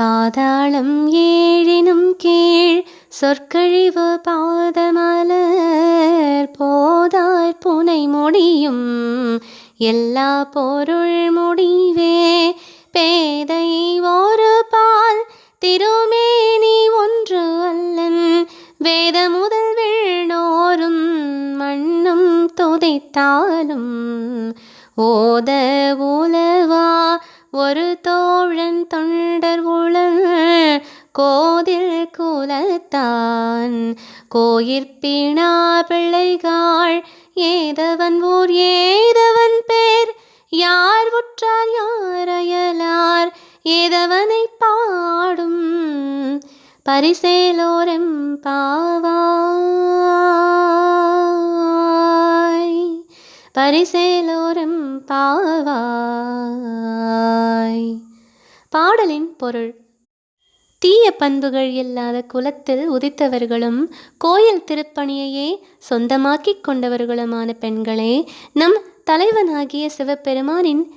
பாதாளம் ஏழினும் கீழ் சொற்கழிவு பாதமலர் போதார் புனை முடியும் எல்லா பொருள் முடிவே பேதை ஒரு பால் திருமேனி ஒன்று அல்லன் வேத முதல் விண்ணோரும் மண்ணும் துதைத்தாலும் ஓத உலவா ஒரு தோழன் தொண்டர் உளன் கோதில் குலத்தான். கோயிற்பினா பிள்ளைகாள் ஏதவன் ஊர் ஏதவன் பேர் யார் உற்றார் யார் அயலார் ஏதவனை பாடும் பரிசேலோரெம் பாவாய் பரிசேலோரெம் பாவாய். பாடலின் பொருள். தீய பண்புகள் இல்லாத குலத்தில் உதித்தவர்களும் கோயில் திருப்பணியையே சொந்தமாக்கிக் கொண்டவர்களுமான பெண்களே நம் தலைவனாகிய சிவபெருமானின்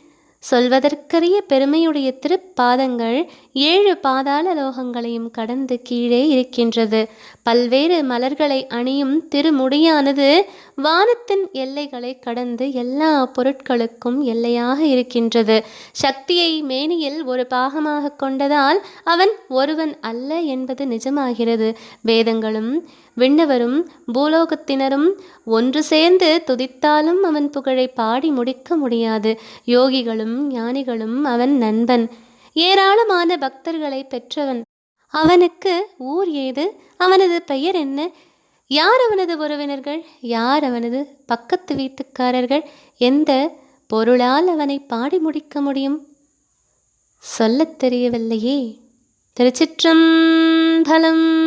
சொல்வதற்கரிய பெருமையுடைய திருப்பாதங்கள் ஏழு பாதாள லோகங்களையும் கடந்து கீழே இருக்கின்றது. பல்வேறு மலர்களை அணியும் திருமுடியானது வானத்தின் எல்லைகளை கடந்து எல்லா பொருட்களுக்கும் எல்லையாக இருக்கின்றது. சக்தியை மேனியில் ஒரு பாகமாக கொண்டதால் அவன் ஒருவன் அல்ல என்பது நிஜமாகிறது. வேதங்களும் விண்ணவரும் பூலோகத்தினரும் ஒன்று சேர்ந்து துதித்தாலும் அவன் புகழை பாடி முடிக்க முடியாது. யோகிகளும் ஞானிகளும் அவன் நண்பன். ஏராளமான பக்தர்களை பெற்றவன். அவனுக்கு ஊர் ஏது? அவனது பெயர் என்ன? யார் அவனது உறவினர்கள்? யார் அவனது பக்கத்து வீட்டுக்காரர்கள்? எந்த பொருளால் அவனை பாடி முடிக்க முடியும்? சொல்லத் தெரியவில்லையே. திருச்சிற்றம்பலம்